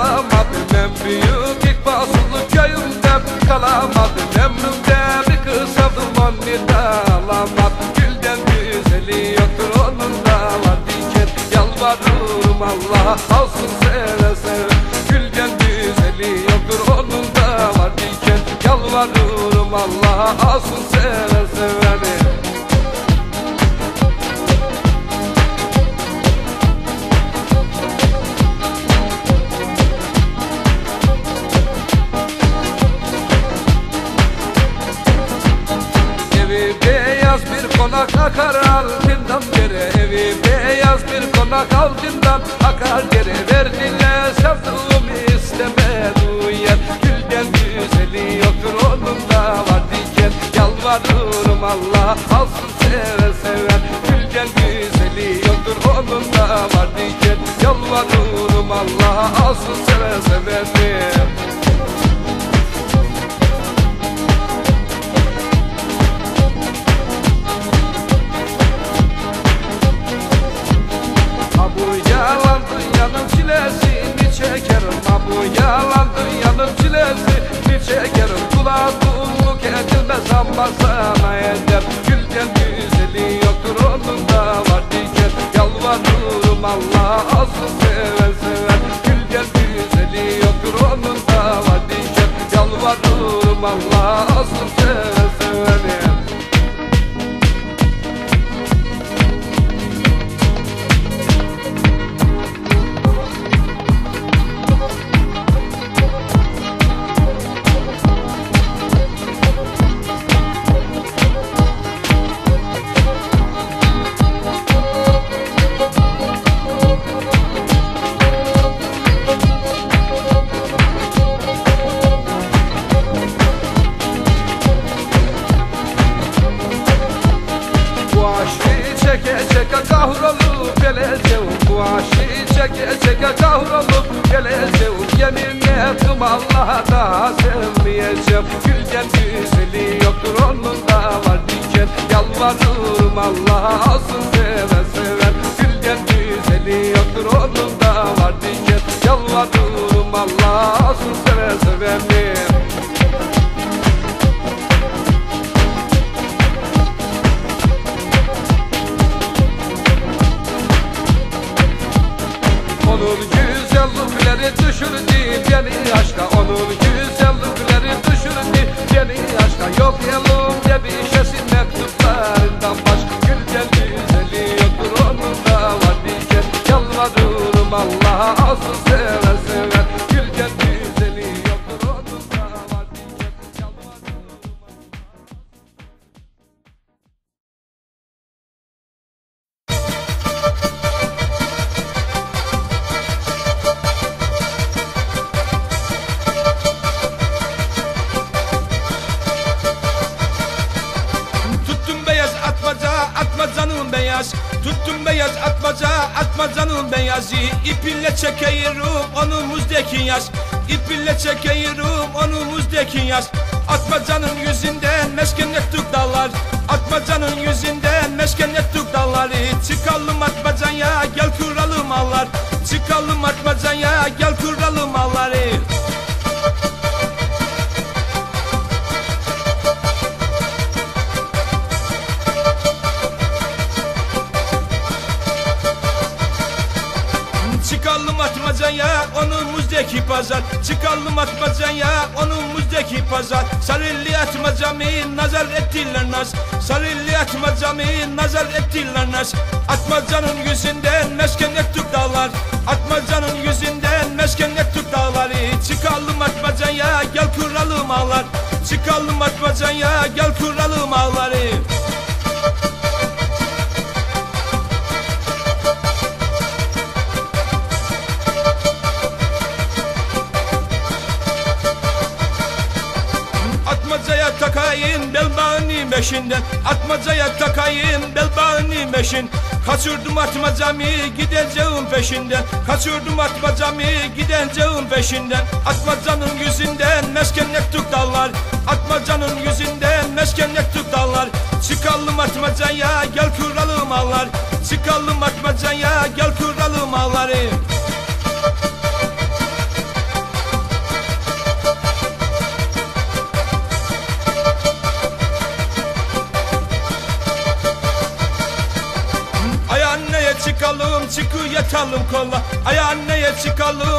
kalamadım En büyük ilk basılı köyümde kalamadım. Memnun'da bir kız sevdim onu da alamadım. Gülden güzeli yoktur onun da var. Diken Yalvarırım Allah'a alsın seve seve. Gülden güzeli yoktur onun da var. Diken Yalvarırım Allah'a alsın seve seve. Akar altından beri Evi beyaz bir konak altından akar geri Verdiler sevduğumu istemedi yer Gülden güzeli yoktur onun da var diken. Yalvarırım Allah alsın seve seven Gülden güzeli yoktur onun da var diken. Yalvarırım Allah alsın seve seveni Ha bu yalan dünyanın çilesini çekerim Kulağa kulluk edilmez ama sana eder. Gülden güzeli yoktur onun da var diken. Yalvarırım Allah alsın seven seven Gülden güzeli yoktur onun da var diken. Yalvarırım Allah alsın seven seven kahrolup geleceğim Bu aşkı çeke çeke kahrolup geleceğim Yemin ettim Allah'a da sevmeyeceğim. Gülgen güzeli yoktur onun da var diken. Yalvarırım Allah'a alsın seven seven Gülgen güzeli yoktur onun da var diken. Yalvarırım Allah'a alsın seven seveni Allah'a alsın sever sever beyaz. Tuttum beyaz atmaca atmacanın beyazı. İpinle çekeyirim onumuzdaki yaş İpinle çekeyirim onumuzdaki yaş Atmacanın yüzünden meskenet dallar. Atmacanın yüzünden meskenet dalları. Çıkalım atmacaya gel kuralım allar. Çıkalım atmacaya gel kuralım onumuzdaki pazar. Çıkalım atmacaya onumuzdaki pazar. Sarıllı atmacamı nazar ettiler nas. Sarıllı atmacamı nazar ettiler nas. Atmacanın yüzünden meskenet tük Atmacaya takayım bel bağını meşinden. Atmacaya takayım bel bağını meşin. Kaçırdım atmacamı gideceğim peşinden. Kaçırdım atmacamı gideceğim peşinden. Atmacanın yüzünden meskenlik tuk dallar Atmacanın yüzünden meskenlik tuk dallar Çıkalım atmacaya gel kuralım ağlar. Çıkalım atmacaya gel kuralım ağları çıkı yatalım kolla Ay anneye çıkalım